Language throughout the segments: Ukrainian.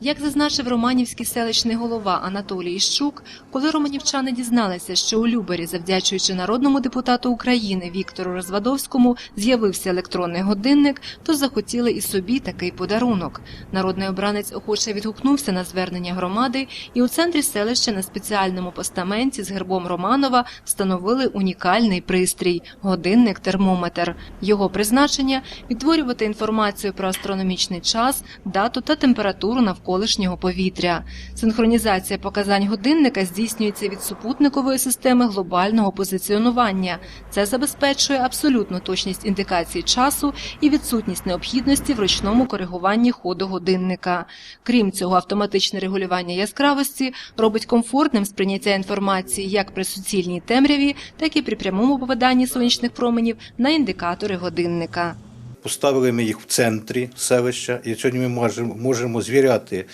Як зазначив романівський селищний голова Анатолій Іщук, коли романівчани дізналися, що у Любері, завдячуючи народному депутату України Віктору Розвадовському, з'явився електронний годинник, то захотіли і собі такий подарунок. Народний обранець охоче відгукнувся на звернення громади, і у центрі селища на спеціальному постаменті з гербом Романова встановили унікальний пристрій годинник-термометр. Його призначення відтворювати інформацію про астрономічний час, дату та температуру навколишнього повітря. Синхронізація показань годинника здійснюється від супутникової системи глобального позиціонування. Це забезпечує абсолютну точність індикації часу і відсутність необхідності в ручному коригуванні ходу годинника. Крім цього, автоматичне регулювання яскравості робить комфортним сприйняття інформації як при суцільній темряві, так і при прямому попаданні сонячних променів на індикатори годинника. Поставили ми їх в центрі селища, і сьогодні ми можемо, можемо звіряти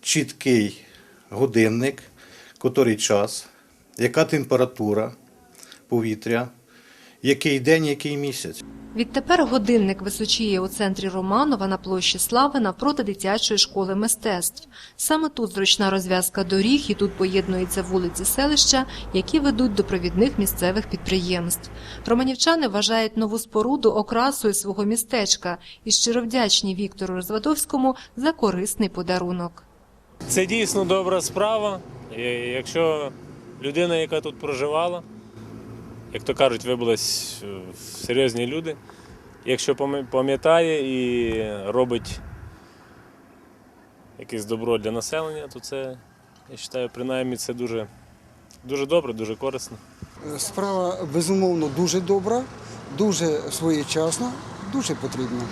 чіткий годинник, котрий час, яка температура повітря, який день, який місяць. Відтепер годинник височіє у центрі Романова на площі Слави навпроти дитячої школи мистецтв. Саме тут зручна розв'язка доріг і тут поєднуються вулиці селища, які ведуть до провідних місцевих підприємств. Романівчани вважають нову споруду окрасою свого містечка і щиро вдячні Віктору Розвадовському за корисний подарунок. Це дійсно добра справа. Якщо людина, яка тут проживала, як то кажуть, вибулись е, серйозні люди, якщо пам'ятає і робить якесь добро для населення, то це, я вважаю, принаймні це дуже, дуже добре, дуже корисно. Справа безумовно дуже добра, дуже своєчасна, дуже потрібна.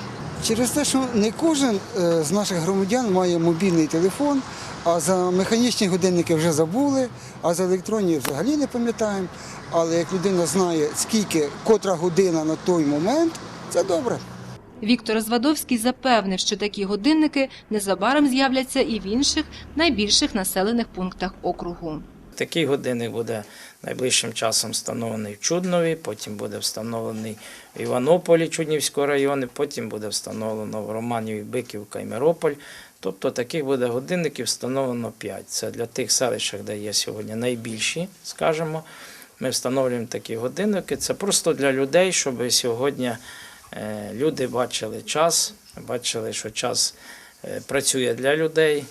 Через те, що не кожен е, з наших громадян має мобільний телефон, а за механічні годинники вже забули, а за електронні взагалі не пам'ятаємо. Але як людина знає, скільки котра година на той момент, це добре. Віктор Розвадовський запевнив, що такі годинники незабаром з'являться і в інших найбільших населених пунктах округу. Такий годинник буде найближчим часом встановлений в Чуднові, потім буде встановлений в Іванополі Чуднівського району, потім буде встановлено в Романіві, Биківка і Мирополь. Тобто таких буде годинників встановлено 5. Це для тих селищах, де є сьогодні найбільші, скажімо. Ми встановлюємо такі годинники. Це просто для людей, щоб сьогодні е, люди бачили час, бачили, що час е, працює для людей,